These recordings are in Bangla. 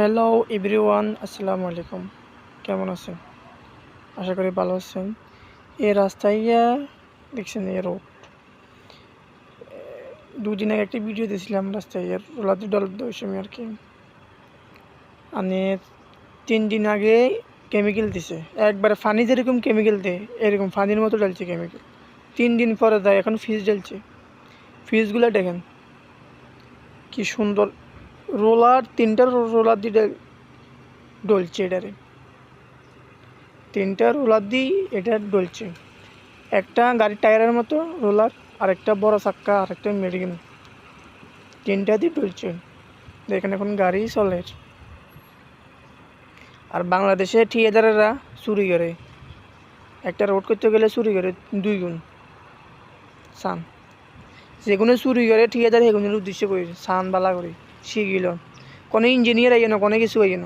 হ্যালো এভরিওয়ান আসসালামু আলাইকুম কেমন আছেন? আশা করি ভালো আছেন। এই রাস্তায় দেখছেন এই রোড দুদিন আগে একটি ভিডিও দিয়েছিলাম রাস্তায় রোলাতে ডল দৌসমি আর কি। মানে তিন দিন আগে কেমিক্যাল দিছে। একবারে ফানি যেরকম কেমিক্যাল দেয় এরকম ফানির মতো ডালছে কেমিক্যাল তিন দিন পরে দেয়, এখন ফিজ ডালছে ফিজগুলো দেখেন। কি সুন্দর রোলার, তিনটা রোলার দিয়ে ডলছে এটারে। তিনটা রোলার দিয়ে এটা ডলছে। একটা গাড়ির টায়ারের মতো রোলার, আরেকটা বড় চাক্কা আর একটা মেডিকেল তিনটা দিয়ে ডলছে। এখানে এখন গাড়ি চলে। আর বাংলাদেশে ঠিকাদারেরা চুরি করে। একটা রোড করতে গেলে চুরি করে দুই গুণ। সান যেগুলো চুরি করে ঠিকাদার সেগুলোর উদ্দেশ্য করে সান বালা করে। শিখিল কোনো ইঞ্জিনিয়ার আইন কোনো কিছু আইন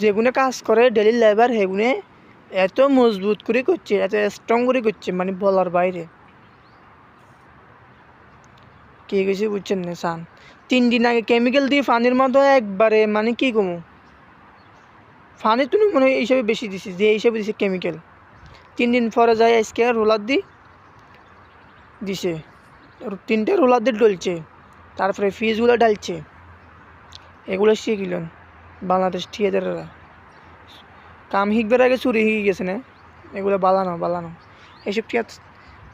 যেগুলো কাজ করে ডেলি লেবার সেগুলো এত মজবুত করে করছে, এত স্ট্রং করে করছে মানে বলার বাইরে। কে গেছে বুঝছেন না, সান। তিন দিন আগে কেমিক্যাল দিয়ে পানির মতো একবারে মানে কি কমু? ফানি তুমি মনে হয় এইসবে বেশি দিছি, যে এইসবে দিছে কেমিক্যাল তিন দিন পরে যায় আজকে রোলার দি দিছে। তিনটে রোলার দিয়ে ডলছে। তারপরে ফিজগুলো ডালছে এগুলো শিখিলেন বাংলাদেশ ঠিকাদারেরা কাম শিখবার আগে চুরি শিখে গেছে না? এগুলো বালানো বালানো। এইসব ঠিক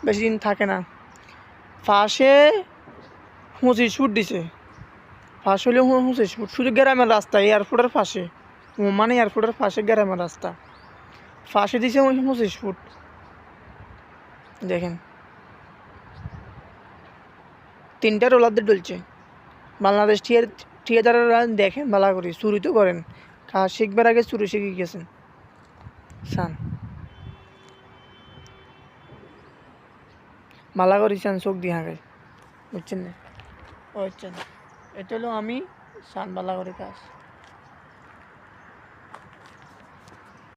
বেশি দিন থাকে না? ফাঁসে পঁচিশ ফুট দিছে। ফাঁস হলেও পঁচিশ ফুট শুধু গ্রামের রাস্তা, এয়ারপোর্টের পাশে মানে এয়ারপোর্টের পাশে গ্রামের রাস্তা। ফাঁসে দিছে পঁচিশ ফুট দেখেন। তিনটা রোলারদের ডলছে বাংলাদেশ থিয়েটাররা দেখেন, ভালো করে, চুরি তো করেন। কাজ শিখবার আগে চুরি শিখে গেছেন? সান মালা করেছেন চোখ দিয়ে হাঁকে বুঝছেন না? বুঝছেন। এটা হলো আমি সান মালা করে কাজ।